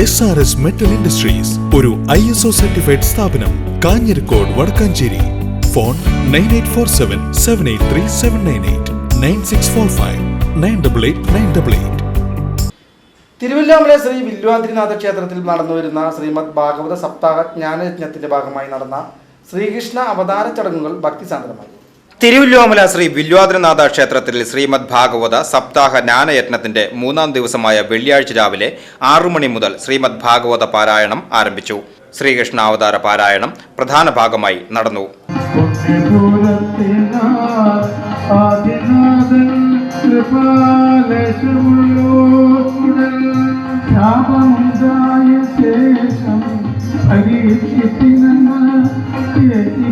S R S metal industries ഒരു I S O certified സ്ഥാപനം Kanjirakode Vadakkanchery. Phone nine eight four seven seven eight three seven nine eight nine six four five nine double eight nine double eight Thiruvilwamala Sree Vilwadrinatha ക്ഷേത്രത്തിൽ നടന്നുവരുന്ന ശ്രീമദ് ഭാഗവത സപ്താഹ ജ്ഞാനയജ്ഞത്തിന്റെ ഭാഗമായി നടന്ന ശ്രീകൃഷ്ണ അവതാര ചടങ്ങുകൾ ഭക്തിസാന്ദ്രമായി. തിരുവല്ലോമല ശ്രീ വില്വാദ്രനാഥ ക്ഷേത്രത്തിൽ ശ്രീമദ് ഭാഗവത സപ്താഹ ജ്ഞാനയജ്ഞത്തിന്റെ മൂന്നാം ദിവസമായ വെള്ളിയാഴ്ച രാവിലെ ആറു മണി മുതൽ ശ്രീമദ് ഭാഗവത പാരായണം ആരംഭിച്ചു. ശ്രീകൃഷ്ണ അവതാര പാരായണം പ്രധാന ഭാഗമായി നടന്നു. ശേഷം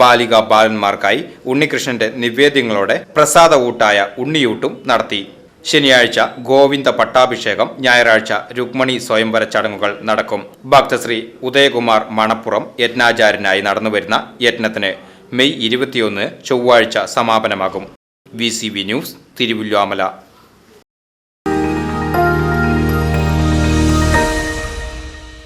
ബാലിക ബാലന്മാർക്കായി ഉണ്ണികൃഷ്ണന്റെ നിവേദ്യങ്ങളോടെ പ്രസാദ ഊട്ടായ ഉണ്ണിയൂട്ടും നടത്തി. ശനിയാഴ്ച ഗോവിന്ദ പട്ടാഭിഷേകം ഞായറാഴ്ച രുക്മണി സ്വയംവര ചടങ്ങുകൾ നടക്കും. ഭക്തശ്രീ ഉദയകുമാർ മണപ്പുറം യജ്ഞാചാര്യനായി നടന്നുവരുന്ന യജ്ഞത്തിന് മെയ് ഇരുപത്തിയൊന്ന് ചൊവ്വാഴ്ച സമാപനമാകും. V news Thiruvilwamala